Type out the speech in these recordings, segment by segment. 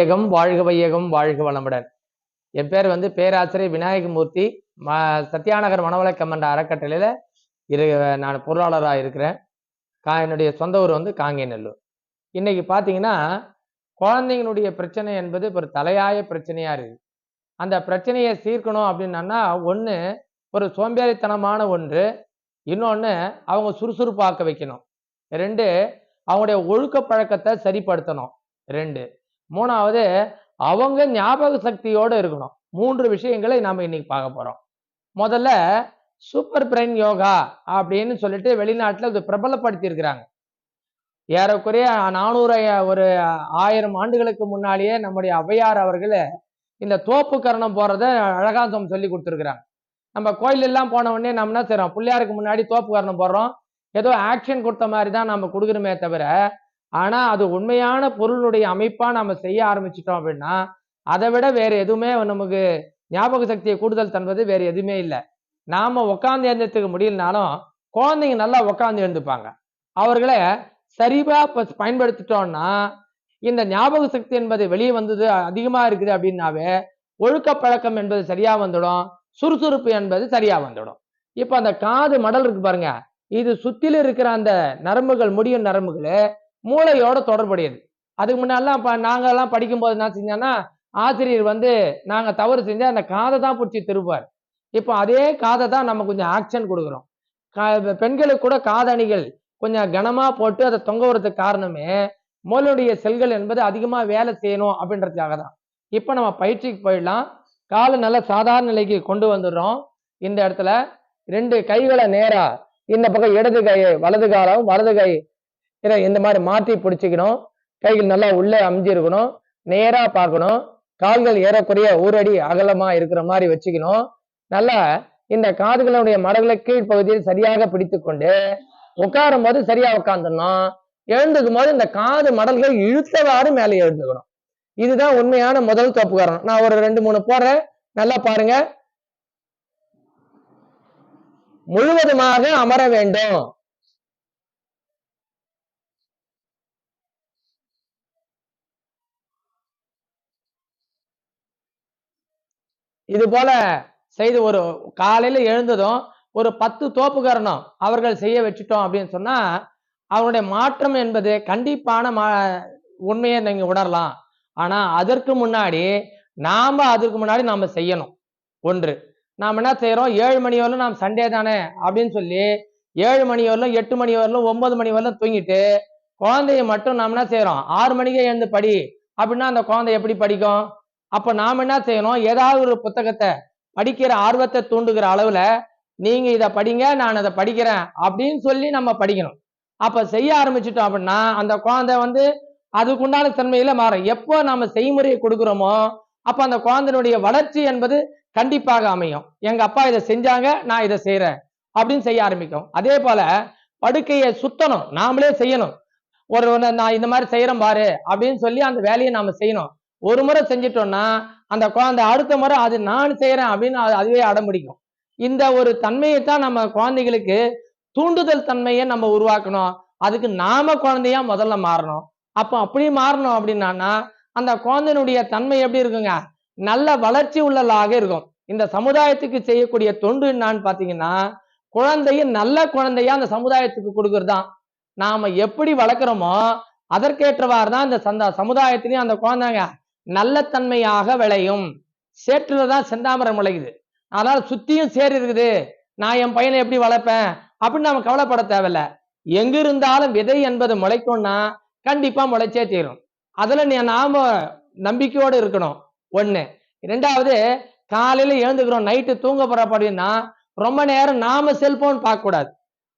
வையகம் வாழ்க வையகம் வாழ்க வளமுடன். என் பேர் வந்து பேராசிரியர் விநாயகமூர்த்தி ம சத்யாநகர் மனவள கம்மண்ட அறக்கட்டளையில் இரு நான் பொருளாளராக இருக்கிறேன். கா என்னுடைய சொந்த ஊர் வந்து காங்கேநல்லூர். இன்னைக்கு பார்த்தீங்கன்னா குழந்தைங்களுடைய பிரச்சனை என்பது ஒரு தலையாய பிரச்சனையாக இருக்குது அந்த பிரச்சனையை தீர்க்கணும் அப்படின்னா ஒன்று ஒரு சோம்பேறித்தனமான ஒன்று. இன்னொன்று அவங்க சுறுசுறுப்பாக்க வைக்கணும். ரெண்டு அவங்களுடைய ஒழுக்க பழக்கத்தை சரிப்படுத்தணும். ரெண்டு மூணாவது அவங்க ஞாபக சக்தியோடு இருக்கணும். மூன்று விஷயங்களை நாம் இன்னைக்கு பார்க்க போகிறோம் முதல்ல சூப்பர் பிரெயின் யோகா அப்படின்னு சொல்லிட்டு வெளிநாட்டில் இது பிரபலப்படுத்தியிருக்கிறாங்க ஏறக்குறைய நானூறு ஒரு ஆயிரம் ஆண்டுகளுக்கு முன்னாலேயே நம்முடைய ஔவையார் அவர்கள் இந்த தோப்பு கரணம் போகிறத அழகாசம் சொல்லி கொடுத்துருக்குறாங்க. நம்ம கோயிலெல்லாம் போன உடனே நம்ம என்ன செய்கிறோம் பிள்ளையாருக்கு முன்னாடி தோப்பு கரணம் போடுறோம். ஏதோ ஆக்ஷன் கொடுத்த மாதிரி தான் நம்ம கொடுக்குறோமே தவிர ஆனால் அது உண்மையான பொருளுடைய அமைப்பாக நம்ம செய்ய ஆரம்பிச்சிட்டோம் அப்படின்னா அதை விட வேற எதுவுமே நமக்கு ஞாபக சக்தியை கூடுதல் தன்பது வேற எதுவுமே இல்லை. நாம உட்காந்து எழுந்ததுக்கு முடியலனாலும் குழந்தைங்க நல்லா உட்காந்து எழுந்துப்பாங்க. அவர்களை சரிவா இப்போ பயன்படுத்திட்டோம்னா இந்த ஞாபக சக்தி என்பது வெளியே வந்தது அதிகமா இருக்குது அப்படின்னாவே ஒழுக்க பழக்கம் என்பது சரியா வந்துடும் சுறுசுறுப்பு என்பது சரியா வந்துடும். இப்போ அந்த காது மடல் இருக்கு பாருங்க. இது சுத்தில இருக்கிற அந்த நரம்புகள் முடியும் நரம்புகள் மூளையோட தொடர்புடையது. அதுக்கு முன்னாடிலாம் இப்போ நாங்கள்லாம் படிக்கும்போது என்ன செஞ்சோன்னா ஆசிரியர் வந்து நாங்கள் தவறு செஞ்சால் அந்த காதை தான் பிடிச்சி திருப்பார் இப்போ அதே காதை தான் நம்ம கொஞ்சம் ஆக்ஷன் கொடுக்குறோம். கா- பெண்களுக்கு கூட காதணிகள் கொஞ்சம் கனமாக போட்டு அதை தொங்க விடுறதுக்கு காரணமே மூளையுடைய செல்கள் என்பது அதிகமாக வேலை செய்யணும் அப்படின்றதுக்காக தான். இப்போ நம்ம பயிற்சிக்கு போயிடலாம். காலை நல்ல சாதாரண நிலைக்கு கொண்டு வந்துடுறோம். இந்த இடத்துல ரெண்டு கைகளை நேரா இந்த பக்கம் இடது கை வலது காலம் வலது கை இதை இந்த மாதிரி மாற்றி பிடிச்சிக்கணும். கைகள் நல்லா உள்ளே அமைஞ்சிருக்கணும். நேரா பார்க்கணும். கால்கள் ஏறக்குறைய ஊரடி அகலமாக அகலமா இருக்கிற மாதிரி வச்சுக்கணும். நல்லா இந்த காதுகளுடைய மரங்களை கீழ்ப்பகுதியில் சரியாக பிடித்து கொண்டு உட்காரும் போது சரியா உட்காந்துடணும் எழுந்துக்கும் போது இந்த காது மடல்கள் இழுத்தவாறு மேலே எழுந்துக்கணும். இதுதான் உண்மையான முதல் தப்பு காரணம் நான் ஒரு ரெண்டு மூணு போடுறேன். நல்லா பாருங்க. முழுவதுமாக அமர வேண்டும். இது போல செய்து ஒரு காலையில எழுந்ததும் ஒரு பத்து தோப்புக்கரணம் அவர்கள் செய்ய வச்சுட்டோம் அப்படின்னு சொன்னா அவருடைய மாற்றம் என்பது கண்டிப்பான மா உண்மையை நீங்க உணரலாம். ஆனா அதற்கு முன்னாடி நாம அதற்கு முன்னாடி நாம செய்யணும். ஒன்று நாம் என்ன செய்யறோம் ஏழு மணி வரலும் நாம் சண்டே தானே அப்படின்னு சொல்லி ஏழு மணி வரலும் எட்டு மணி வரலும் ஒன்பது மணி வரலும் தூங்கிட்டு குழந்தைய மட்டும் நாம் என்ன செய்யறோம் ஆறு மணிக்கே எழுந்து படி. அப்படின்னா அந்த குழந்தை எப்படி படிக்கும்? அப்போ நாம் என்ன செய்யணும்? ஏதாவது ஒரு புத்தகத்தை படிக்கிற ஆர்வத்தை தூண்டுகிற அளவில் நீங்கள் இதை படிங்க நான் அதை படிக்கிறேன் அப்படின்னு சொல்லி நம்ம படிக்கணும். அப்போ செய்ய ஆரம்பிச்சிட்டோம் அப்படின்னா அந்த குழந்தை வந்து அதுக்குண்டான தன்மையில மாறும். எப்போ நம்ம செய்முறையை கொடுக்குறோமோ அப்போ அந்த குழந்தையினுடைய வளர்ச்சி என்பது கண்டிப்பாக அமையும். எங்கள் அப்பா இதை செஞ்சாங்க நான் இதை செய்கிறேன் அப்படின்னு செய்ய ஆரம்பிக்கும். அதே போல படுக்கையை சுத்தணும். நாமளே செய்யணும். ஒரு நான் இந்த மாதிரி செய்கிறேன் பாரு அப்படின்னு சொல்லி அந்த வேலையை நாம செய்யணும். ஒரு முறை செஞ்சிட்டோம்னா அந்த குழந்தை அடுத்த முறை அது நான் செய்கிறேன் அப்படின்னு அதுவே அடம்பிடிக்கும் இந்த ஒரு தன்மையை தான் நம்ம குழந்தைகளுக்கு தூண்டுதல் தன்மையை நம்ம உருவாக்கணும். அதுக்கு நாம குழந்தையா முதல்ல மாறணும். அப்போ அப்படி மாறணும் அப்படின்னா அந்த குழந்தையினுடைய தன்மை எப்படி இருக்குங்க? நல்ல வளர்ச்சி உள்ளதாக இருக்கும். இந்த சமுதாயத்துக்கு செய்யக்கூடிய தொண்டு என்னான்னு பார்த்தீங்கன்னா குழந்தைய நல்ல குழந்தையா அந்த சமுதாயத்துக்கு கொடுக்கறது தான் நாம எப்படி வளர்க்குறோமோ அதற்கேற்றவாறு தான் இந்த சந்த சமுதாயத்திலையும் அந்த குழந்தைங்க நல்ல தன்மையாக விளையும். சேற்றுல தான் செந்தாமரம் முளைக்குது அதனால சுத்தியும் சேர் இருக்குது. நான் என் பையனை எப்படி வளர்ப்பேன்? அப்படின்னு நம்ம கவலைப்பட தேவையில்ல. எங்க இருந்தாலும் விதை என்பது முளைக்கும்னா கண்டிப்பா முளைச்சே தீரும். அதுல நீ நாம நம்பிக்கையோடு இருக்கணும். ஒண்ணு. ரெண்டாவது காலையில எழுந்துக்கிறோம் நைட்டு தூங்க போறப்ப அப்படின்னா ரொம்ப நேரம் நாம செல்போன் பார்க்க கூடாது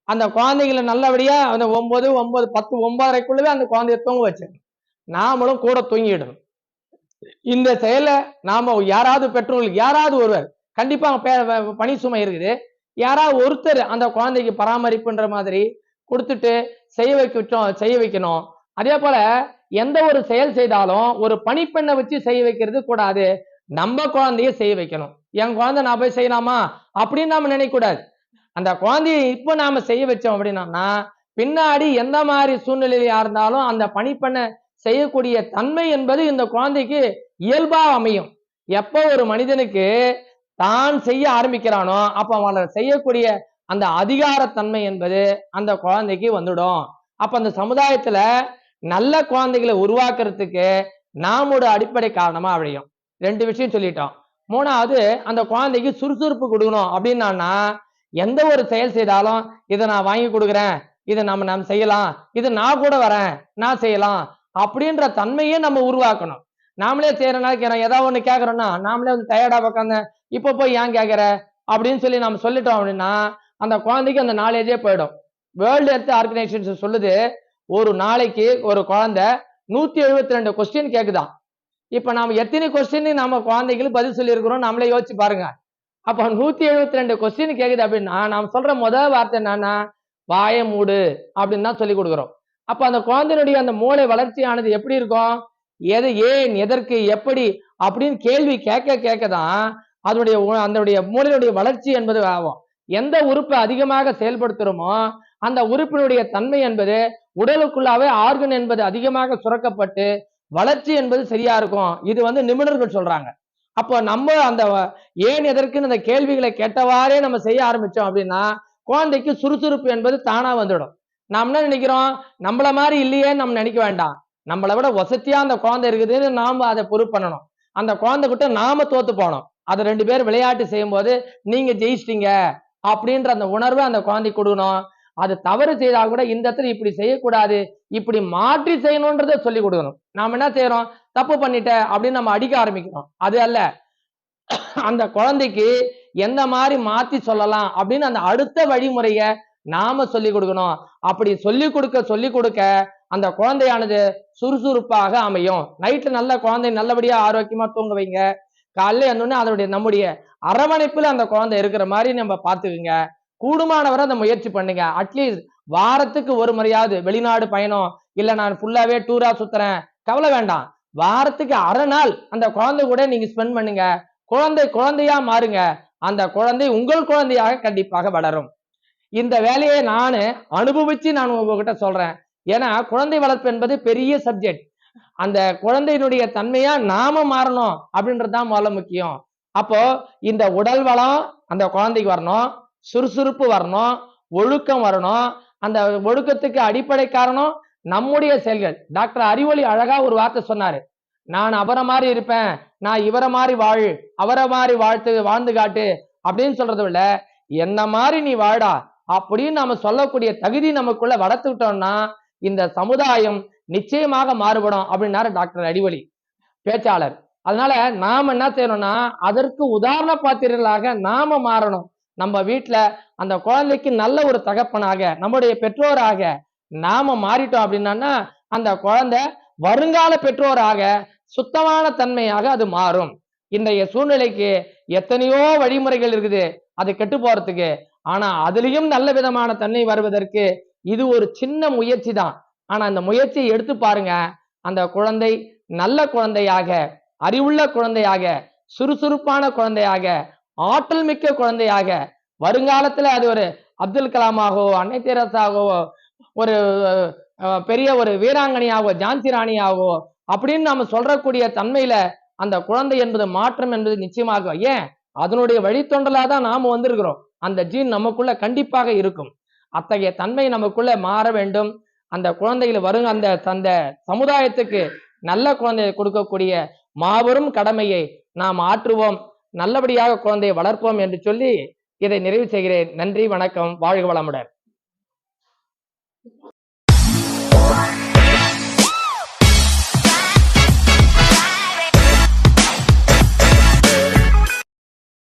அந்த குழந்தைங்களை நல்லபடியா அந்த ஒன்பது ஒன்பது பத்து ஒன்பதரைக்குள்ளவே அந்த குழந்தைய தூங்க வச்சிடணும். நாமளும் கூட தூங்கிடணும். இந்த செயலை நாம யாராவது பெற்றோர்கள் யாராவது ஒருவர் கண்டிப்பா பணி சுமை இருக்குது. யாராவது ஒருத்தர் அந்த குழந்தைக்கு பராமரிப்புன்ற மாதிரி கொடுத்துட்டு செய்ய வைக்கட்டும் செய்ய வைக்கணும். அதே போல எந்த ஒரு செயல் செய்தாலும் ஒரு பணிப்பெண்ணை வச்சு செய்ய வைக்கிறது கூடாது. நம்ம குழந்தைய செய்ய வைக்கணும். என் குழந்தை நான் போய் செய்யலாமா? அப்படின்னு நாம நினைக்க கூடாது அந்த குழந்தைய இப்போ நாம செய்ய வச்சோம் அப்படின்னா பின்னாடி எந்த மாதிரி சூழ்நிலையா இருந்தாலும் அந்த பணிப்பெண்ணை செய்யக்கூடிய தன்மை என்பது இந்த குழந்தைக்கு இயல்பா அமையும். எப்போ ஒரு மனிதனுக்கு தான் செய்ய ஆரம்பிக்கிறானோ அப்ப அவனை செய்யக்கூடிய அந்த அதிகாரத்தன்மை என்பது அந்த குழந்தைக்கு வந்துடும். அப்ப அந்த சமுதாயத்துல நல்ல குழந்தைகளை உருவாக்குறதுக்கு நாமோட அடிப்படை காரணமா அழியும். ரெண்டு விஷயம் சொல்லிட்டோம். மூணாவது அந்த குழந்தைக்கு சுறுசுறுப்பு கொடுக்கணும் அப்படின்னா எந்த ஒரு செயல் செய்தாலும் இதை நான் வாங்கி கொடுக்குறேன். இதை நம்ம நம்ம செய்யலாம். இது நான் கூட வரேன். நான் செய்யலாம். அப்படின்ற தன்மையே நம்ம உருவாக்கணும். நாமளே செய்யறனால நினைக்கிறோம் ஏதாவது ஒன்று கேட்குறோன்னா நாமளே வந்து டயர்டாக உட்காந்து இப்போ போய் ஏன் கேட்கற அப்படின்னு சொல்லி நம்ம சொல்லிட்டோம் அப்படின்னா அந்த குழந்தைக்கு அந்த நாலேஜே போயிடும். வேர்ல்டு ஹெல்த் ஆர்கனைசேஷன் சொல்லுது ஒரு நாளைக்கு ஒரு குழந்தை நூத்தி எழுபத்தி ரெண்டு கொஸ்டின் கேக்குதாம் இப்ப நாம எத்தனை கொஸ்டின் நம்ம குழந்தைகளுக்கு பதில் சொல்லியிருக்கிறோம் நம்மளே யோசிச்சு பாருங்க. அப்ப நூத்தி எழுபத்தி ரெண்டு கொஸ்டின் கேக்குது அப்படின்னா நாம் சொல்ற முதல் வார்த்தை என்னன்னா வாய மூடு அப்படின்னு தான் சொல்லி கொடுக்குறோம். அப்ப அந்த குழந்தையினுடைய அந்த மூளை வளர்ச்சியானது எப்படி இருக்கும்? எது ஏன் எதற்கு எப்படி அப்படின்னு கேள்வி கேட்க கேட்க தான் அதனுடைய அதனுடைய மூளையினுடைய வளர்ச்சி என்பது ஆகும். எந்த உறுப்பை அதிகமாக செயல்படுத்துறோமோ அந்த உறுப்பினுடைய தன்மை என்பது உடலுக்குள்ளாவே ஆர்கன் என்பது அதிகமாக சுரக்கப்பட்டு வளர்ச்சி என்பது சரியா இருக்கும். இது வந்து நிபுணர்கள் சொல்றாங்க. அப்போ நம்ம அந்த ஏன் எதற்குன்னு அந்த கேள்விகளை கேட்டவாறே நம்ம செய்ய ஆரம்பிச்சோம் அப்படின்னா குழந்தைக்கு சுறுசுறுப்பு என்பது தானா வந்துடும். நாம் என்ன நினைக்கிறோம்? நம்மள மாதிரி இல்லையே நம்ம நினைக்க வேண்டாம். நம்மளை விட வசதியா அந்த குழந்தை இருக்குதுன்னு நாம அதை பொறுப்பு பண்ணணும். அந்த குழந்தை கிட்ட நாம தோத்து போனோம் அதை ரெண்டு பேர் விளையாட்டு செய்யும்போது நீங்க ஜெயிச்சிட்டீங்க அப்படின்ற அந்த உணர்வை அந்த குழந்தைக்கு கொடுக்கணும். அது தவறு செய்தா கூட இந்த இடத்துல இப்படி செய்யக்கூடாது. இப்படி மாற்றி செய்யணுன்றதை சொல்லி கொடுக்கணும். நாம என்ன செய்யறோம்? தப்பு பண்ணிட்ட அப்படின்னு நம்ம அடிக்க ஆரம்பிக்கிறோம். அது அல்ல. அந்த குழந்தைக்கு எந்த மாதிரி மாத்தி சொல்லலாம் அப்படின்னு அந்த அடுத்த வழிமுறைய நாம சொல்லி கொடுக்கணும். அப்படி சொல்லி கொடுக்க சொல்லி கொடுக்க அந்த குழந்தையானது சுறுசுறுப்பாக அமையும். நைட்ல நல்ல குழந்தை நல்லபடியா ஆரோக்கியமா தூங்க வைங்க. காலையில இருந்தோடனே அதனுடைய நம்முடைய அரவணைப்புல அந்த குழந்தை இருக்கிற மாதிரி நம்ம பாத்துக்குங்க கூடுமானவரை அந்த முயற்சி பண்ணுங்க. அட்லீஸ்ட் வாரத்துக்கு ஒரு முறையாவது வெளிநாடு பயணம் இல்ல நான் ஃபுல்லாவே டூரா சுத்துறேன். கவலை வேண்டாம். வாரத்துக்கு அரை நாள் அந்த குழந்தை கூட நீங்க ஸ்பெண்ட் பண்ணுங்க. குழந்தை குழந்தையா மாறுங்க. அந்த குழந்தை உங்கள் குழந்தையாக கண்டிப்பாக வளரும். இந்த வேலையை நான் அனுபவிச்சு நான் உங்ககிட்ட சொல்றேன். ஏன்னா குழந்தை வளர்ப்பு என்பது பெரிய சப்ஜெக்ட் அந்த குழந்தையினுடைய தன்மையா நாம மாறணும் அப்படின்றது தான் முதல்ல முக்கியம். அப்போ இந்த உடல் வளம் அந்த குழந்தைக்கு வரணும் சுறுசுறுப்பு வரணும் ஒழுக்கம் வரணும். அந்த ஒழுக்கத்துக்கு அடிப்படை காரணம் நம்முடைய செயல்கள். டாக்டர் அறிவொளி அழகா ஒரு வார்த்தை சொன்னாரு. நான் அவரை மாதிரி இருப்பேன் நான் இவரை மாதிரி வாழ் அவரை மாதிரி வாழ்த்து வாழ்ந்து காட்டு அப்படின்னு சொல்றதை விட என்ன மாதிரி நீ வாழா அப்படின்னு நாம சொல்லக்கூடிய தகுதி நமக்குள்ள வளர்த்துக்கிட்டோம்னா இந்த சமுதாயம் நிச்சயமாக மாறுபடும் அப்படின்னாரு டாக்டர் அடிவொலி பேச்சாளர். அதனால நாம என்ன செய்யணும்னா அதற்கு உதாரண பாத்திரங்களாக நாம மாறணும். நம்ம வீட்டுல அந்த குழந்தைக்கு நல்ல ஒரு தகப்பனாக நம்முடைய பெற்றோராக நாம மாறிட்டோம் அப்படின்னா அந்த குழந்தை வருங்கால பெற்றோராக சுத்தமான தன்மையாக அது மாறும். இன்றைய சூழ்நிலைக்கு எத்தனையோ வழிமுறைகள் இருக்குது. அது கெட்டு போறதுக்கு ஆனா அதுலயும் நல்ல விதமான தன்மை வருவதற்கு இது ஒரு சின்ன முயற்சி தான் ஆனா அந்த முயற்சியை எடுத்து பாருங்க. அந்த குழந்தை நல்ல குழந்தையாக அறிவுள்ள குழந்தையாக சுறுசுறுப்பான குழந்தையாக ஆற்றல் மிக்க குழந்தையாக வருங்காலத்துல அது ஒரு அப்துல் கலாமாகவோ அன்னை தெரசாகவோ ஒரு பெரிய ஒரு வீராங்கனையாகவோ ஜான்சி ராணியாகவோ அப்படின்னு நாம சொல்றக்கூடிய தன்மையில அந்த குழந்தை என்பது மாற்றம் என்பது நிச்சயமாக ஏன்? அதனுடைய வழித்தொண்டலா தான் நாம வந்திருக்கிறோம். அந்த ஜீன் நமக்குள்ள கண்டிப்பாக இருக்கும். அத்தகைய தன்மை நமக்குள்ள மாற வேண்டும். அந்த குழந்தைகள் வரும் அந்த அந்த சமுதாயத்துக்கு நல்ல குழந்தையை கொடுக்கக்கூடிய மாபெரும் கடமையை நாம் ஆற்றுவோம். நல்லபடியாக குழந்தையை வளர்ப்போம் என்று சொல்லி இதை நிறைவு செய்கிறேன். நன்றி வணக்கம். வாழ்க வளமுடன்.